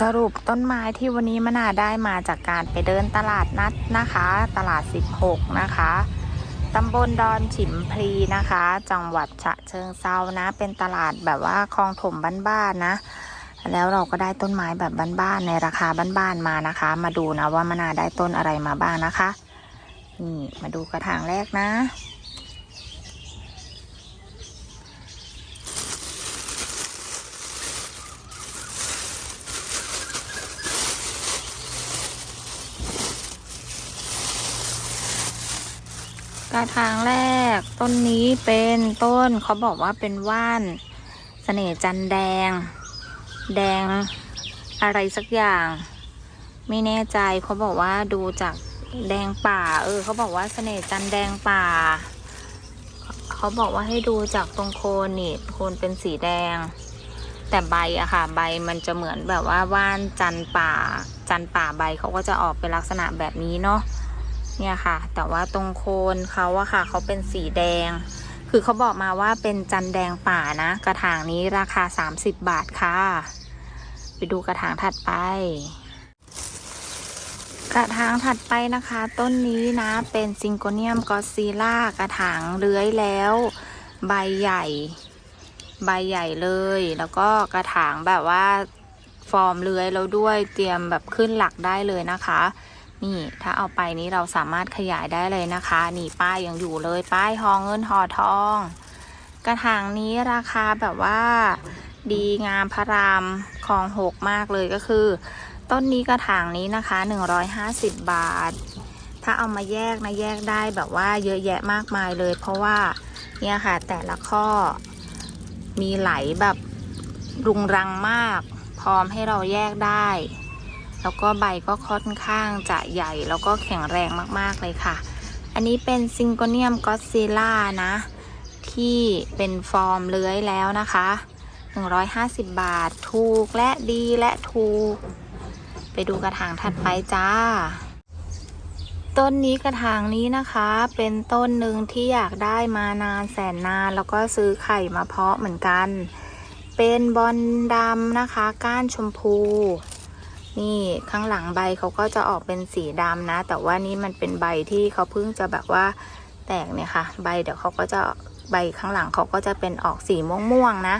สรุปต้นไม้ที่วันนี้มะนาได้มาจากการไปเดินตลาดนัดนะคะ ตลาด 16 นะคะตำบลดอนฉิมพลีนะคะ จังหวัดฉะเชิงเซานะ เป็นตลาดแบบว่าคลองถมบ้านๆนะ แล้วเราก็ได้ต้นไม้แบบบ้านๆในราคาบ้านๆมานะคะ มาดูนะว่ามะนาได้ต้นอะไรมาบ้างนะคะ นี่มาดูกระถางแรกนะ กระถางแรกต้นนี้เป็นต้นเขาบอกว่าเป็นว่านเสน่ห์จันแดง แดงอะไรสักอย่าง ไม่แน่ใจเขาบอกว่าดูจากแดงป่า เออเขาบอกว่าเสน่ห์จันแดงป่า เขาบอกว่าให้ดูจากตรงโคนนี่โคนเป็นสีแดง แต่ใบอะค่ะ ใบมันจะเหมือนแบบว่าว่านจันป่า จันป่าใบเขาก็จะออกเป็นลักษณะแบบนี้เนาะ เนี่ยค่ะ แต่ว่าตรงโคนเขาอะค่ะเขาเป็นสีแดง คือเขาบอกมาว่าเป็นจันแดงป่านะ กระถางนี้ราคา 30 บาทค่ะ ไปดูกระถางถัดไป กระถางถัดไปนะคะ ต้นนี้นะเป็นซิงโกเนียมกอซีล่ากระถางเลื้อยแล้ว ใบใหญ่ ใบใหญ่เลย แล้วก็กระถางแบบว่าฟอร์มเลื้อยแล้วด้วยเตรียมแบบขึ้นหลักได้เลยนะคะ นี่ถ้าเอาไปนี้เราสามารถขยายได้เลยนะคะ นี่ป้ายยังอยู่เลยป้ายหอเงินหอทอง กระถางนี้ราคาแบบว่า ดีงามพระรามคลองหกมากเลยก็คือ ต้นนี้กระถางนี้นะคะ 150 บาท ถ้าเอามาแยกนะแยกได้แบบว่าเยอะแยะมากมายเลย เพราะว่าเนี่ยค่ะแต่ละข้อมีไหลแบบรุงรังมาก พร้อมให้เราแยกได้ แล้วก็ใบก็ค่อนข้างจะใหญ่แล้วก็แข็งแรงมากๆเลยค่ะ อันนี้เป็นซิงโกเนียมก็ซิล่านะ ที่เป็นฟอร์มเลื้อยแล้วนะคะ 150 บาทถูกและดีและถูก ไปดูกระถางถัดไปจ้า ต้นนี้กระถางนี้นะคะ เป็นต้นหนึ่งที่อยากได้มานานแสนนาน แล้วก็ซื้อไข่มาเพาะเหมือนกัน เป็นบอลดำนะคะ ก้านชมพู นี่ข้างหลังใบเขาก็จะออกเป็นสีดำนะ แต่ว่านี่มันเป็นใบที่เขาเพิ่งจะแบบว่าแตกเนี่ยค่ะ ใบเดี๋ยวเขาก็จะใบข้างหลังเขาก็จะเป็นออกสีม่วงๆนะ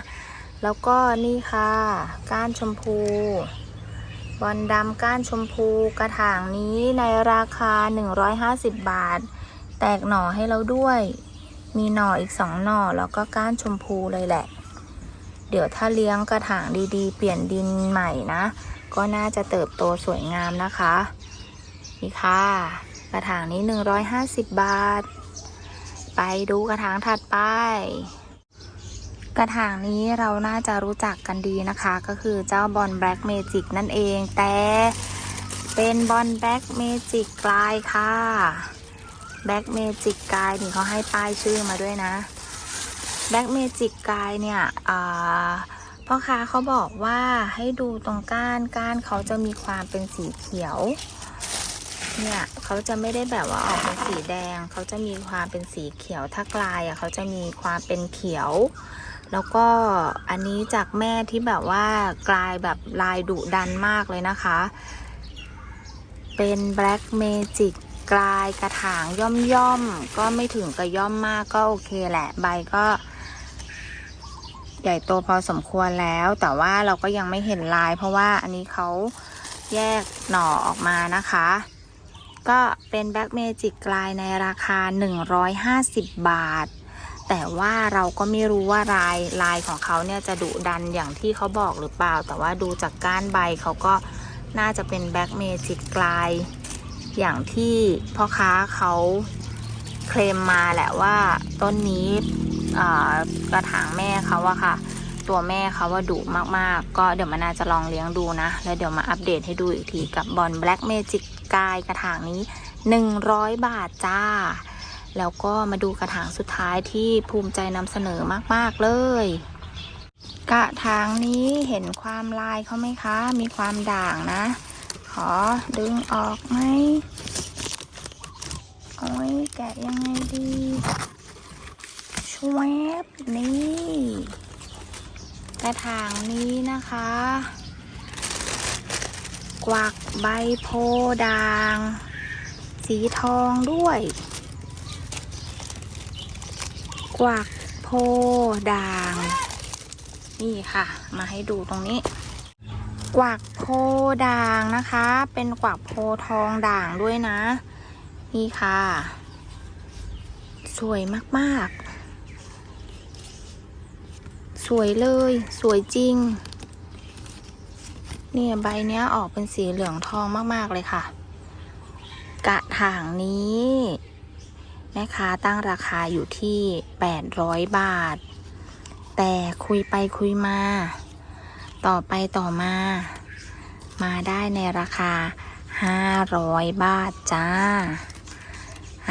แล้วก็นี่ค่ะ ก้านชมพู บอลดำก้านชมพูกระถางนี้ในราคา 150 บาท แตกหน่อให้เราด้วย มีหน่ออีกสองหน่อแล้วก็ก้านชมพูเลยแหละ เดี๋ยวถ้าเลี้ยงกระถางดีๆ เปลี่ยนดินใหม่นะ ก็น่าจะเติบโตสวยงามนะคะ นี่ค่ะ กระถางนี้ 150 บาท ไปดูกระถางถัดไป กระถางนี้เราน่าจะรู้จักกันดีนะคะ ก็คือเจ้าบอลแบล็กเมจิกนั่นเอง แต่เป็นบอลแบล็กเมจิกกลายค่ะแบล็กเมจิกกายนี่เขาให้ป้ายชื่อมาด้วยนะแบล็กเมจิกกายเนี่ยอ่า พ่อค้าเขาบอกว่าให้ดูตรงก้านก้านเขาจะมีความเป็นสีเขียว เนี่ยเขาจะไม่ได้แบบว่าออกเป็นสีแดง เขาจะมีความเป็นสีเขียวถ้ากลายอะเขาจะมีความเป็นเขียว แล้วก็อันนี้จากแม่ที่แบบว่ากลายแบบลายดุดันมากเลยนะคะ เป็น Black Magic กลายกระถางย่อมย่อมๆก็ไม่ถึงกับย่อมมากก็โอเคแหละใบก็ ใหญ่โตพอสมควรแล้ว แต่ว่าเราก็ยังไม่เห็นลาย เพราะว่าอันนี้เขาแยกหน่อออกมานะคะ ก็เป็น Black Magic กลายในราคา 150 บาท แต่ว่าเราก็ไม่รู้ว่าลายลายของเขาเนี่ยจะดุดันอย่างที่เขาบอกหรือเปล่า แต่ว่าดูจากก้านใบเขาก็น่าจะเป็นแบ็กเมจิกลาย อย่างที่พ่อค้าเขาเคลมมาแหละว่าต้นนี้ กระถางแม่เขาอะค่ะ ตัวแม่เขาว่าดุมากๆ ก็เดี๋ยวมันน่าจะลองเลี้ยงดูนะ แล้วเดี๋ยวมาอัปเดตให้ดูอีกทีกับบอลแบล็กเมจิกกายกระถางนี้ 100 บาทจ้า แล้วก็มาดูกระถางสุดท้ายที่ภูมิใจนำเสนอมากๆเลย กระถางนี้เห็นความลายเขาไหมคะ มีความด่างนะ ขอดึงออกไหมโอ้ยแกะยังไงดี ชวบนี่กระถางนี้นะคะ กวักใบโพด่าง สีทองด้วย กวักโพด่าง นี่ค่ะ มาให้ดูตรงนี้ กวักโพด่างนะคะ เป็นกวักโพทองด่างด้วยนะ นี่ค่ะ สวยมาก ๆ วยเลย สวยจริง เนี่ยใบเนี้ยออกเป็นสีเหลืองทองมาก ๆ เลยค่ะ กระถางนี้ แม่ค้าตั้งราคาอยู่ที่ 800 บาท แต่คุยไปคุยมา ต่อไปต่อมา มาได้ในราคา 500 บาทจ้า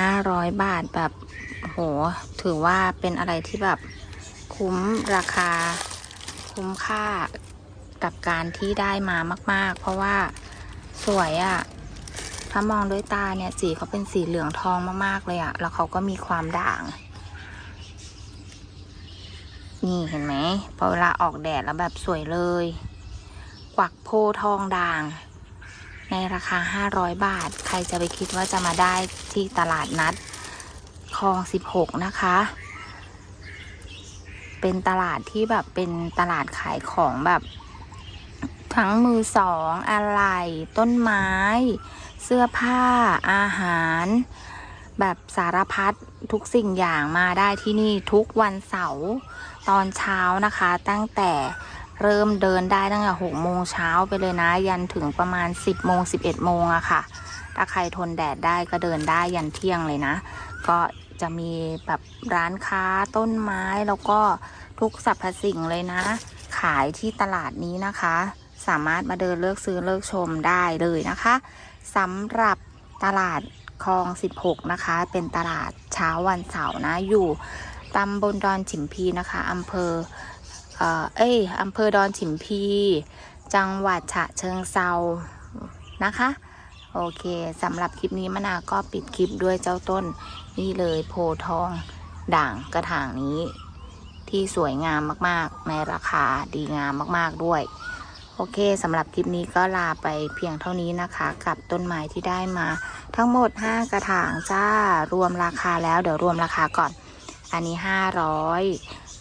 500 บาทแบบโห ถือว่าเป็นอะไรที่แบบ คุ้มราคาคุ้มค่ากับการที่ได้มามาก ๆ เพราะว่าสวยอะ่ะ ถ้ามองด้วยตาเนี่ยสีเขาเป็นสีเหลืองทองมาก ๆ เลยอะ่ะ แล้วเขาก็มีความด่าง นี่เห็นไหมพอเวลาออกแดดแล้วแบบสวยเลย กวักโพทองด่าง ในราคา 500 บาท ใครจะไปคิดว่าจะมาได้ที่ตลาดนัดคลอง 16 นะคะ เป็นตลาดที่แบบเป็นตลาดขายของแบบ ทั้งมือสองอะไรต้นไม้ เสื้อผ้า อาหาร แบบสารพัดทุกสิ่งอย่างมาได้ที่นี่ทุกวันเสาร์ตอนเช้านะคะ ตั้งแต่เริ่มเดินได้ตั้งแต่หกโมงเช้าไปเลยนะ ยันถึงประมาณ 10โมง11โมงอะค่ะ ถ้าใครทนแดดได้ก็เดินได้ยันเที่ยงเลยนะ ก็ จะมีแบบร้านค้าต้นไม้แล้วก็ทุกสรรพสิ่งเลยนะ ขายที่ตลาดนี้นะคะ สามารถมาเดินเลือกซื้อเลือกชมได้เลยนะคะสำหรับตลาดคลอง 16 นะคะ เป็นตลาดเช้าวันเสาร์นะ อยู่ตำบลดอนฉิมพีนะคะอำเภอเออเอ้ยอำเภอดอนฉิมพี จังหวัดฉะเชิงเซานะคะ โอเคสำหรับคลิปนี้มะนาวก็ปิดคลิปด้วยเจ้าต้น นี่เลยโพทองด่างกระถางนี้ ที่สวยงามมากๆ ในราคาดีงามมากๆด้วย โอเคสำหรับคลิปนี้ก็ลาไปเพียงเท่านี้นะคะ กับต้นไม้ที่ได้มา ทั้งหมด 5 กระถางจ้ารวมราคาแล้วเดี๋ยวรวมราคาก่อน อันนี้ 500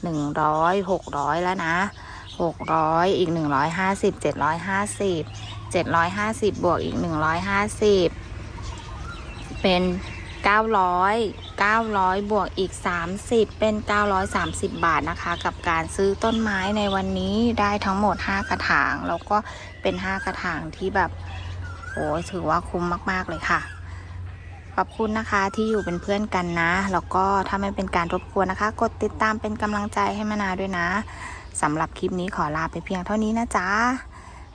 100 600 แล้วนะ 600 อีก 150 750 750 บวกอีก 150 เป็น 900 900 บวกอีก 30 เป็น 930 บาทนะคะ กับการซื้อต้นไม้ในวันนี้ได้ทั้งหมด 5 กระถาง แล้วก็เป็น 5 กระถางที่แบบโอ้ถือว่าคุ้มมาก ๆ เลยค่ะ ขอบคุณนะคะที่อยู่เป็นเพื่อนกันนะ แล้วก็ถ้าไม่เป็นการรบกวนนะคะ กดติดตามเป็นกำลังใจให้มานาด้วยนะสำหรับคลิปนี้ขอลาไปเพียงเท่านี้นะจ๊ะ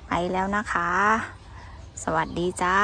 ไปแล้วนะคะ สวัสดีจ้า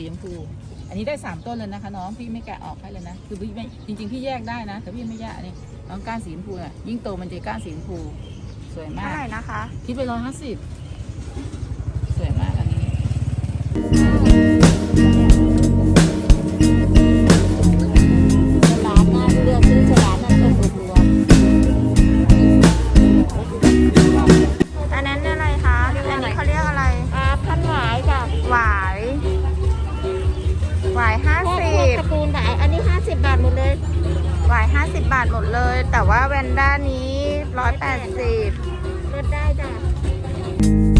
สีชมพู อันนี้ได้สามต้นเลยนะคะ น้องพี่ไม่แกะออกให้เลยนะ คือพี่ไม่จริง ๆ พี่แยกได้นะ แต่พี่ไม่แยกอันนี้น้องก้านสีชมพูอะยิ่งโตมันจะก้านสีชมพู สวยมาเท่ากไหร่นะคะ คิดไปร้อยห้าสิบ 150 บาทหมดเลย แต่ว่าแวนด้านี้ 180ลดได้จ้ะ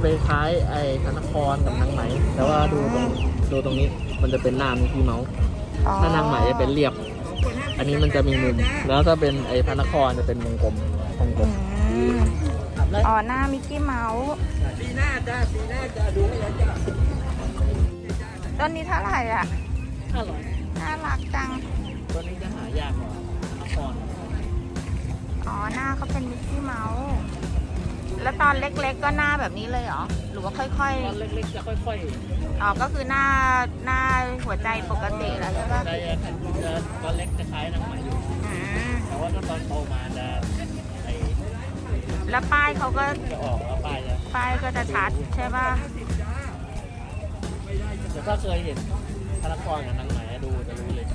จะไปคล้ายไอ้ธนครกับนางไหม แต่ว่าดูตรงดูตรงนี้มันจะเป็นหน้ามีพี่เมาส์อ๋อถ้านางไหมจะเป็นเรียบ อันนี้มันจะมีมุม แล้วถ้าเป็นไอ้พระนครจะเป็นวงกลมวงกลอืมมอ๋อหน้ามิกกี้เมาส์ปีหน้าจ้าปีหน้าจ้าดูให้แล้วจ้าต้นนี้เท่าไหร่อะห้าร้อยน่ารักจัง ตัวนี้จะหายากกว่าพระนครอ๋อ หน้าเขาเป็นมิกกี้เมาส์ แล้วตอนเล็กๆก็หน้าแบบนี้เลยเหรอ หรือว่าค่อยตอนเล็กๆจะค่อยๆ อ๋อ ก็คือหน้าหน้าหัวใจปกติแล้วใช่ปะๆได้จะตอนเล็กจะคล้ายนางไหมอยู่ อืมแต่ว่าถ้าตอนโตมาจะไอ้แล้วป้ายเขาก็จะออกแล้วป้ายจะป้ายก็จะชัดใช่ปะแต่ถ้าเคยเห็นพระนครกับนางไหมดูจะรู้เลย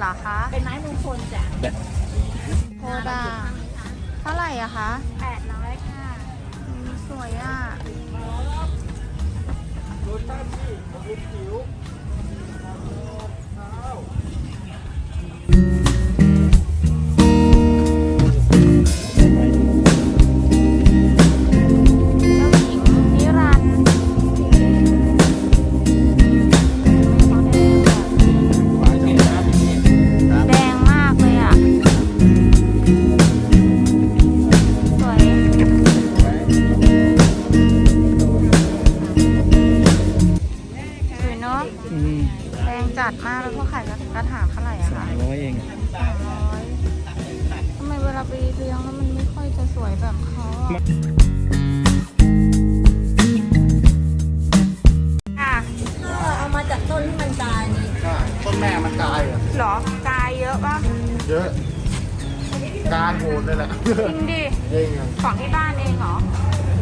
เป็นว่านเหรอคะเป็นไม้มงคลจ้ะโคดาเท่าไหร่อะคะ800ค่ะอืมสวยอะเนาะอืมแดงจัดมากแล้วพวกขายกระถางเท่าไหร่อะคะร้อยเองสามร้อยทำไมเวลาไปเลี้ยงแล้วมันไม่ค่อยจะสวยแบบเขาอะอะเอามาจากต้นที่มันตายนี่ใช่ต้นแม่มันตายเหรอเหรอกายเยอะปะเยอะ การโหดเลยแหละ จริงดิจริงอะของที่บ้านเองเหรอ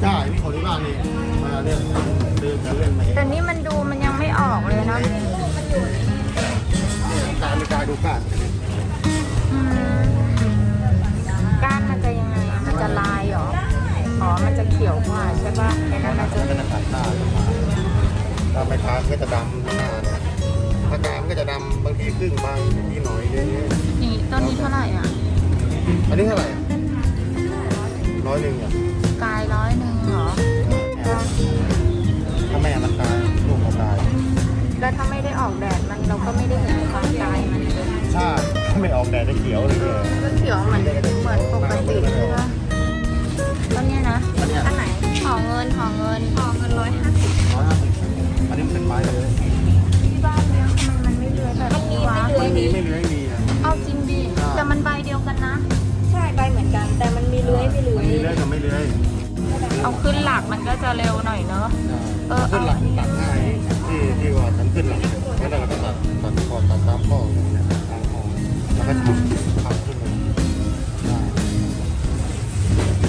ใช่นี่ของที่บ้านนี่มาเล่นเดินจะเล่นมาเองแต่นี่มันดูมัน การมีการดูการอืมก้านมันจะยังไงอะมันจะลายเหรอ อ๋อ มันจะเขียวกว่าใช่ปะไอ้นั่นมันจะมันจะขาดตาถ้าไม่ขาดก็จะดำหน้าเนี่ยถ้ากามก็จะดำบางทีครึ่งบางทีหน่อยเยอะนี่ต้นนี้เท่าไหร่อะ ๆอันนี้เท่าไหร่อะร้อยหนึ่งอะกายร้อยหนึ่ง แดดจะเขียวเลยเนี่ยก็เขียวเหมือนเหมือนปกติใช่ปะต้นเนี้ยนะอันเนี้ยอันไหนห่อเงินห่อเงินห่อเงินร้อยห้าสิบร้อยห้าสิบอันนี้มันเป็นไม้เลยที่บ้านเลี้ยงทำไมมันไม่เลื้อยแบบนี้วะไม่มีไม่เลื้อยมีอะเอาจริงดิแต่มันใบเดียวกันนะ ใช่ใบเหมือนกัน แต่มันมีเลื้อยไม่เลื้อยมีเลื้อยกับไม่เลื้อยเอาขึ้นหลักมันก็จะเร็วหน่อยเนอะเออขึ้นหลังตัดง่าย ก็ทำทำขึ้นเลย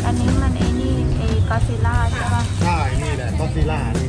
อันนี้มันไอ้นี่ไอ้กอซิล่าใช่ปะใช่นี่แหละก็อซิล่านี่